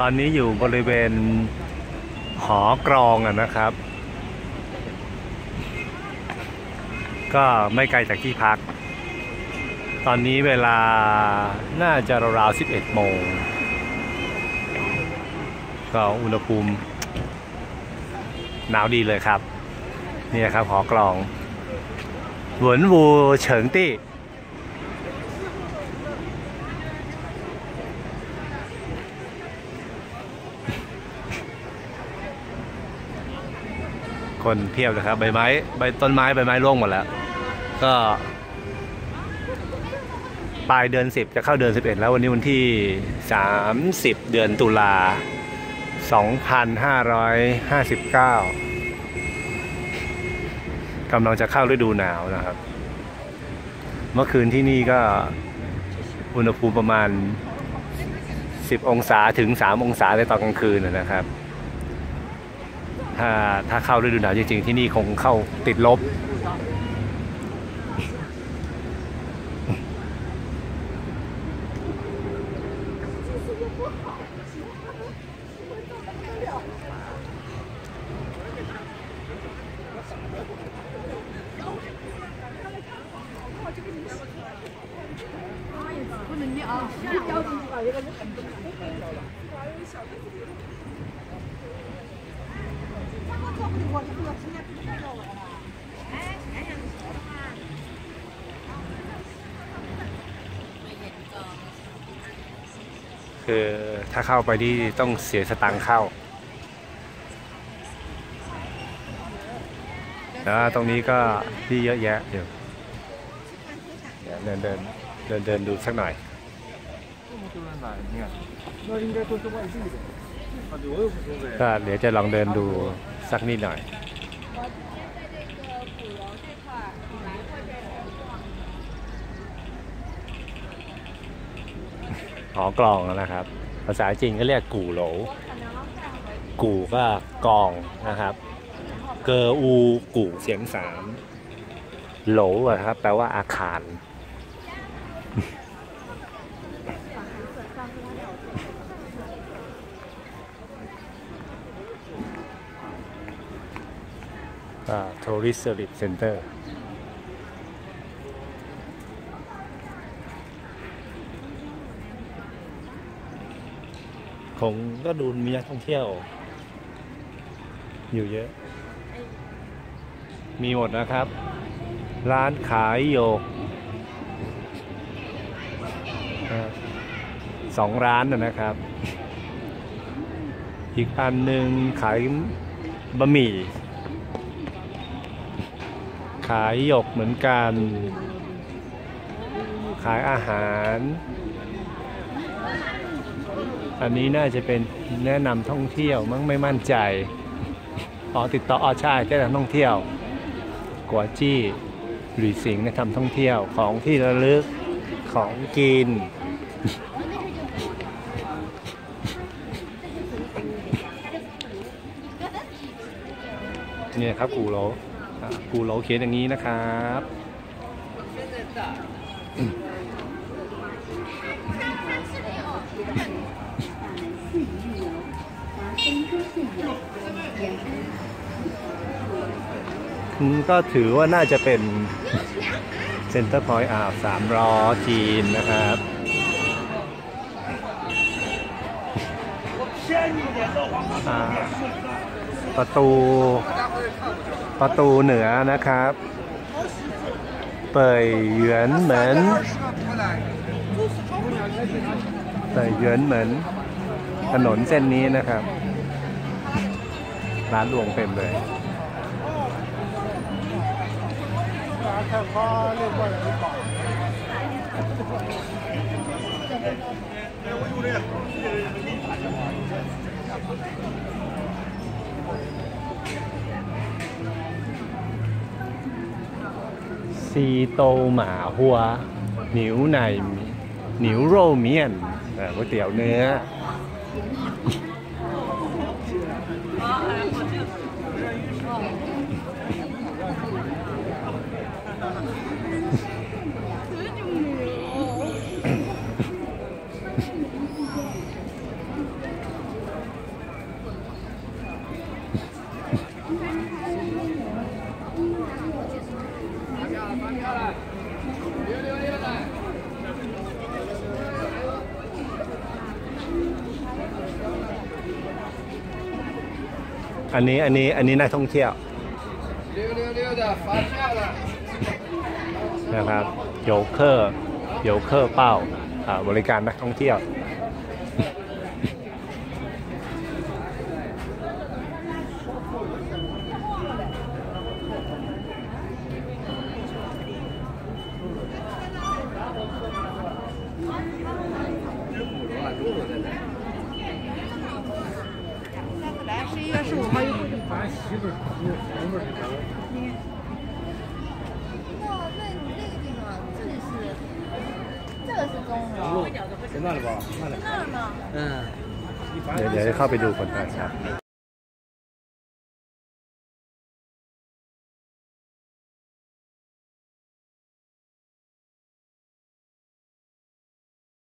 ตอนนี้อยู่บริเวณหอกรองอนะครับ ก็ไม่ไกลจากที่พัก ตอนนี้เวลาน่าจะราวๆ11 โมง ก็อุณหภูมิหนาวดีเลยครับ นี่ครับหอกรองหวนวูเฉิงตี้ คนเพียบเลยครับใบไม้ใบต้นไม้ใบไม้ร่วงหมดแล้ว ก็ปลายเดือน 10 จะเข้าเดือน 11 แล้ววันนี้วันที่ 30 เดือนตุลา 2559กำลังจะเข้าฤดูหนาวนะครับ เมื่อคืนที่นี่ก็อุณหภูมิประมาณ 10 องศาถึง 3 องศาในตอนกลางคืนนะนะครับ ถ้าถ้าเข้าฤดูหนาวจริงๆ ที่นี่คงเข้าติดลบ 不能捏啊，一掉进去把这个就很重。 คือถ้าเข้าไปที่ต้องเสียสตังค์เข้าแล้วตรงนี้ก็ที่เยอะแยะอยู่เดินเดินเดินเดินดูสักหน่อยก็เดี๋ยวจะลองเดินดูสักนิดหน่อย หอกลองนะครับ ภาษาจีนก็เรียกกู่โหล กู่ก็กองนะครับ เกออูกู่เสียงสามโหลอะครับแปลว่าอาคารก็ Tourist Service Center คงก็ดูมีนักท่องเที่ยว อยู่เยอะ มีหมดนะครับ ร้านขายโยกสองร้านนะนะครับ อีกอันหนึ่งขายบะหมี่ ขายหยกเหมือนกัน ขายอาหาร อันนี้น่าจะเป็นแนะนำท่องเที่ยวมั้งไม่มั่นใจอ๋อติดต่ออ๋อใช่แนะนำท่องเที่ยวกัวจี้หรือสิงห์นะนำท่องเที่ยวของที่ระลึกของกินเนี่ยครับกูโหลกูโหลเขียนอย่างนี้นะครับ ก็ถือว่าน่าจะเป็นเซ็นเตอร์พอยต์อ่าวสามล้อจีนนะครับประตู ประตูเหนือนะครับ เป่ยเหวียนเหมือนเป่ยเหวียนเหมือนถนนเส้นนี้นะครับ ร้านรวงเต็มเลยซีโตหมาหัวหนิวในหนิวโรเมียนก๋วยเตี๋ยวเนื้อ อันนี้อันนี้อันนี้นักท่องเที่ยวนะครับโยเคอร์โยเคอร์เป้าบริการนักท่องเที่ยว 媳妇儿后面是哇，那你那个地方，这里是，这个是钟楼，在那里吧？那里。那儿呢？嗯。 เดี๋ยวเดี๋ยวจะเข้าไปดูก่อนนะครับ